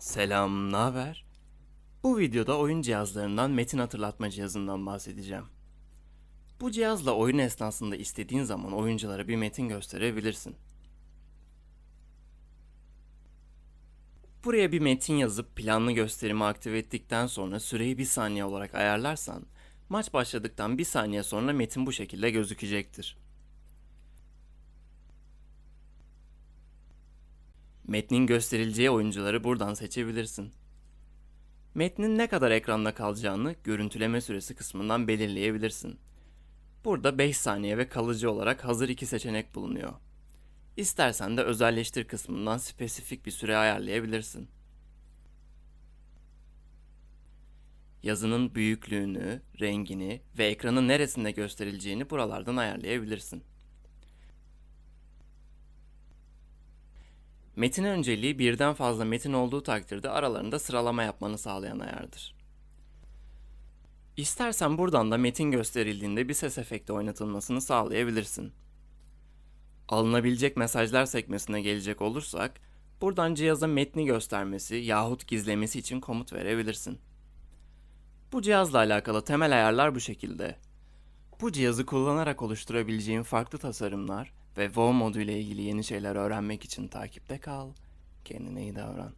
Selam, ne haber? Bu videoda oyun cihazlarından metin hatırlatma cihazından bahsedeceğim. Bu cihazla oyun esnasında istediğin zaman oyunculara bir metin gösterebilirsin. Buraya bir metin yazıp planlı gösterimi aktive ettikten sonra süreyi bir saniye olarak ayarlarsan, maç başladıktan bir saniye sonra metin bu şekilde gözükecektir. Metnin gösterileceği oyuncuları buradan seçebilirsin. Metnin ne kadar ekranda kalacağını görüntüleme süresi kısmından belirleyebilirsin. Burada 5 saniye ve kalıcı olarak hazır iki seçenek bulunuyor. İstersen de özelleştir kısmından spesifik bir süre ayarlayabilirsin. Yazının büyüklüğünü, rengini ve ekranın neresinde gösterileceğini buralardan ayarlayabilirsin. Metin önceliği birden fazla metin olduğu takdirde aralarında sıralama yapmanı sağlayan ayardır. İstersen buradan da metin gösterildiğinde bir ses efekti oynatılmasını sağlayabilirsin. Alınabilecek mesajlar sekmesine gelecek olursak, buradan cihaza metni göstermesi yahut gizlemesi için komut verebilirsin. Bu cihazla alakalı temel ayarlar bu şekilde. Bu cihazı kullanarak oluşturabileceğin farklı tasarımlar ve WoW modu ile ilgili yeni şeyler öğrenmek için takipte kal. Kendine iyi davran.